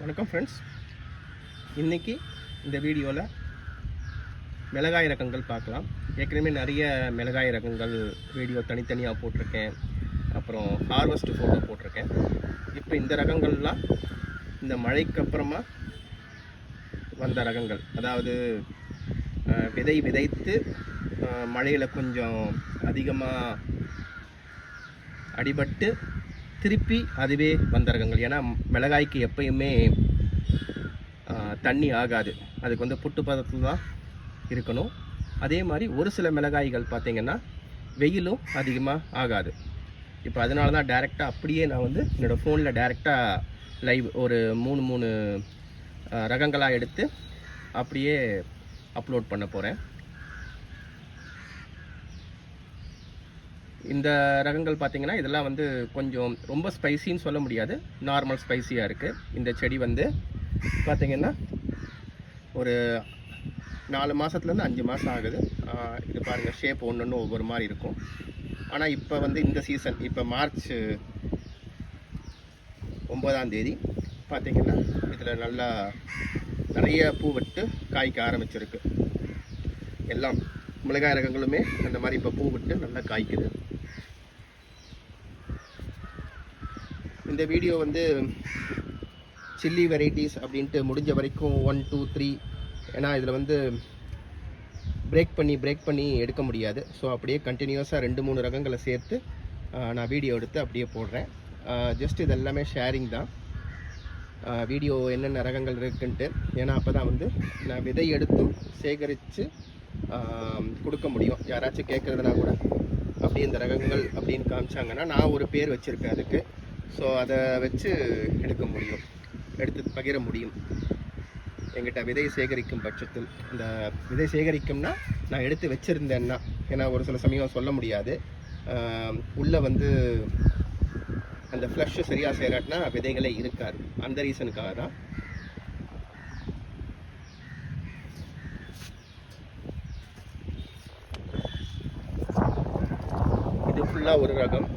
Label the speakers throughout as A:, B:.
A: வணக்கம் ஃப்ரெண்ட்ஸ் இன்றைக்கி இந்த வீடியோவில் மிளகாய் ரகங்கள் பார்க்கலாம். ஏற்கனவே நிறைய மிளகாய் ரகங்கள் வீடியோ தனித்தனியாக போட்டிருக்கேன். அப்புறம் ஹார்வெஸ்ட் ஃபோட்டோ போட்டிருக்கேன். இப்போ இந்த ரகங்கள்லாம் இந்த மழைக்கு அப்புறமா வந்த ரகங்கள். அதாவது விதை விதைத்து மழையில் கொஞ்சம் அதிகமாக அடிபட்டு திருப்பி அதுவே வந்த ரகங்கள் ஏன்னா மிளகாய்க்கு எப்பயுமே தண்ணி ஆகாது. அதுக்கு வந்து புட்டு பதத்தில் தான் இருக்கணும். அதே மாதிரி ஒரு சில மிளகாய்கள் பார்த்திங்கன்னா வெயிலும் அதிகமாக ஆகாது. இப்போ அதனால தான் டேரெக்டாக அப்படியே நான் வந்து என்னோடய ஃபோனில் டேரெக்டாக லைவ் ஒரு மூணு மூணு ரகங்களாக எடுத்து அப்படியே அப்லோட் பண்ண போகிறேன் இந்த ரகங்கள் பார்த்தீங்கன்னா இதெல்லாம் வந்து கொஞ்சம் ரொம்ப ஸ்பைசின்னு சொல்ல முடியாது. நார்மல் ஸ்பைசியாக இருக்குது இந்த செடி வந்து பார்த்திங்கன்னா ஒரு நாலு மாதத்துலேருந்து அஞ்சு மாதம் ஆகுது. இது பாருங்கள் ஷேப் ஒன்று ஒன்று ஒவ்வொரு மாதிரி இருக்கும். ஆனால் இப்போ வந்து இந்த சீசன் இப்போ மார்ச் ஒம்பதாம் தேதி பார்த்தீங்கன்னா இதில் நல்லா நிறைய பூ விட்டு காய்க்க ஆரம்பிச்சிருக்கு. எல்லாம் மிளகாய் ரகங்களுமே அந்த மாதிரி இப்போ பூ விட்டு நல்லா காய்க்குது. இந்த வீடியோ வந்து சில்லி வெரைட்டிஸ் அப்படின்ட்டு முடிஞ்ச வரைக்கும் ஒன் டூ த்ரீ ஏன்னா இதில் வந்து பிரேக் பண்ணி பிரேக் பண்ணி எடுக்க முடியாது. ஸோ அப்படியே கண்டினியூஸாக ரெண்டு மூணு ரகங்களை சேர்த்து நான் வீடியோ எடுத்து அப்படியே போடுறேன். ஜஸ்ட் இது எல்லாமே ஷேரிங் தான். வீடியோ என்னென்ன ரகங்கள் இருக்குன்ட்டு. ஏன்னா அப்போ தான் வந்து நான் விதை எடுத்தும் சேகரித்து கொடுக்க முடியும். யாராச்சும் கேட்குறதுனா கூட. அப்படி இந்த ரகங்கள் அப்படின்னு காமிச்சாங்கன்னா நான் ஒரு பேர் வச்சுருக்கேன் அதுக்கு. ஸோ அதை வச்சு எடுக்க முடியும். எடுத்து பகிர முடியும். எங்கிட்ட விதை சேகரிக்கும் பட்சத்தில். இந்த விதை சேகரிக்கும்னா நான் எடுத்து வச்சுருந்தேன்னா ஏன்னா ஒரு சில சமயம் சொல்ல முடியாது. உள்ளே வந்து அந்த ஃப்ளஷ் சரியாக சேராட்டினா விதைகளே இருக்காது. அந்த ரீசனுக்காக தான். இது ஃபுல்லாக ஒரு ரகம்.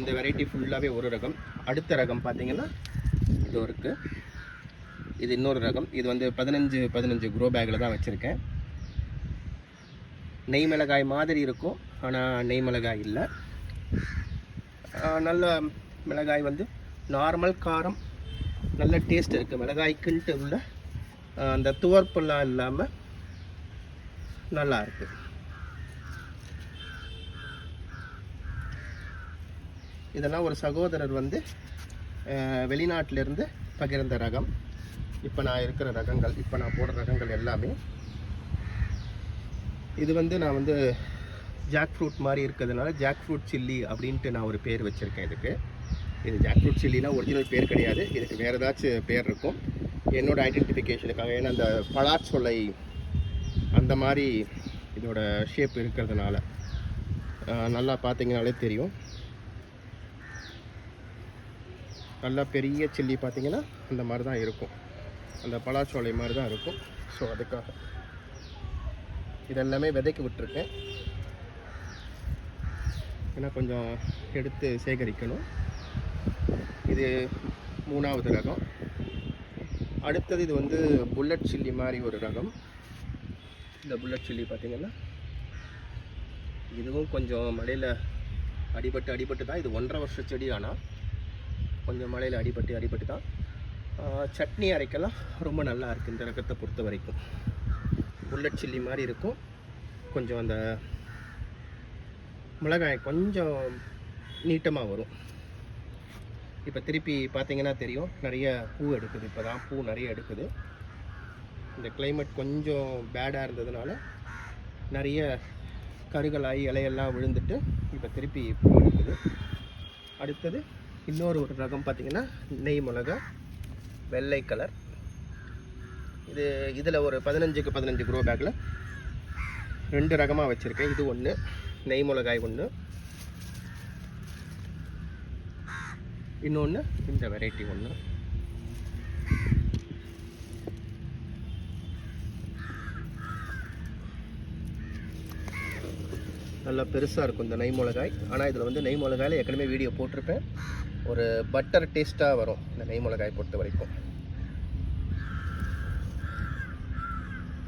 A: இந்த வெரைட்டி ஃபுல்லாகவே ஒரு ரகம். அடுத்த ரகம் பார்த்தீங்கன்னா இது இருக்குது இது இன்னொரு ரகம். இது வந்து பதினஞ்சு பதினஞ்சு க்ரோ பேக்கில் தான் வச்சுருக்கேன். நெய் மிளகாய் மாதிரி இருக்கும் ஆனால் நெய் மிளகாய் இல்லை. நல்ல மிளகாய் வந்து நார்மல் காரம் நல்ல டேஸ்ட் இருக்குது மிளகாய்க்குன்ட்டு உள்ள அந்த துவர்ப்பெல்லாம் இல்லாமல் நல்லா இருக்குது இதெல்லாம் ஒரு சகோதரர் வந்து வெளிநாட்டிலேருந்து பகிர்ந்த ரகம். இப்போ நான் இருக்கிற ரகங்கள் இப்போ நான் போடுற ரகங்கள் எல்லாமே. இது வந்து நான் வந்து ஜாக் ஃப்ரூட் மாதிரி இருக்கிறதுனால ஜாக் ஃப்ரூட் சில்லி அப்படின்ட்டு நான் ஒரு பேர் வச்சுருக்கேன் இதுக்கு. இது ஜாக் ஃப்ரூட் சில்லினா ஒரிஜினல் பேர் கிடையாது. இதுக்கு வேறு ஏதாச்சும் பேர் இருக்கும். என்னோடய ஐடென்டிஃபிகேஷனுக்காக ஏன்னா அந்த பலாச்சொலை அந்த மாதிரி இதோட ஷேப் இருக்கிறதுனால நல்லா பார்த்தீங்கனாலே தெரியும். நல்லா பெரிய சில்லி பார்த்தீங்கன்னா அந்த மாதிரி தான் இருக்கும். அந்த பலாச்சோலை மாதிரி தான் இருக்கும். ஸோ அதுக்காக. இதெல்லாமே விதைக்கு விட்டுருக்கேன். ஏன்னா கொஞ்சம் எடுத்து சேகரிக்கணும். இது மூணாவது ரகம். அடுத்தது இது வந்து புல்லட் சில்லி மாதிரி ஒரு ரகம். இந்த புல்லட் சில்லி பார்த்திங்கன்னா இதுவும் கொஞ்சம் மழையில் அடிபட்டு அடிபட்டு தான். இது ஒன்றரை வருஷ செடி ஆனால் கொஞ்சம் மழையில் அடிபட்டு அடிபட்டு தான் சட்னி அரைக்கலாம். ரொம்ப நல்லா இருக்குது இந்த ரகத்தை பொறுத்த வரைக்கும். புல்லட் சில்லி மாதிரி இருக்கும். கொஞ்சம் அந்த மிளகாய் கொஞ்சம் நீட்டமாக வரும். இப்போ திருப்பி பார்த்தீங்கன்னா தெரியும். நிறைய பூ எடுக்குது. இப்போ தான் பூ நிறைய எடுக்குது. இந்த கிளைமேட் கொஞ்சம் பேடாக இருந்ததுனால நிறைய கருகலாகி இலையெல்லாம் விழுந்துட்டு இப்போ திருப்பி பூ எடுக்குது. அடுத்தது இன்னொரு ஒரு ரகம் பார்த்தீங்கன்னா நெய் மிளகா வெள்ளை கலர். இது இதில் ஒரு பதினஞ்சுக்கு பதினஞ்சு க்ரோ பேக்கில் ரெண்டு ரகமாக வச்சுருக்கேன். இது ஒன்று நெய் மிளகாய் ஒன்று இன்னொன்று இந்த வெரைட்டி ஒன்று நல்லா பெருசாக இருக்கும் இந்த நெய் மிளகாய். ஆனால் இதில் வந்து நெய் மிளகாயில் ஏற்கனவே வீடியோ போட்டிருப்பேன். ஒரு பட்டர் டேஸ்ட்டாக வரும் இந்த நெய் மிளகாய் பொறுத்த வரைக்கும்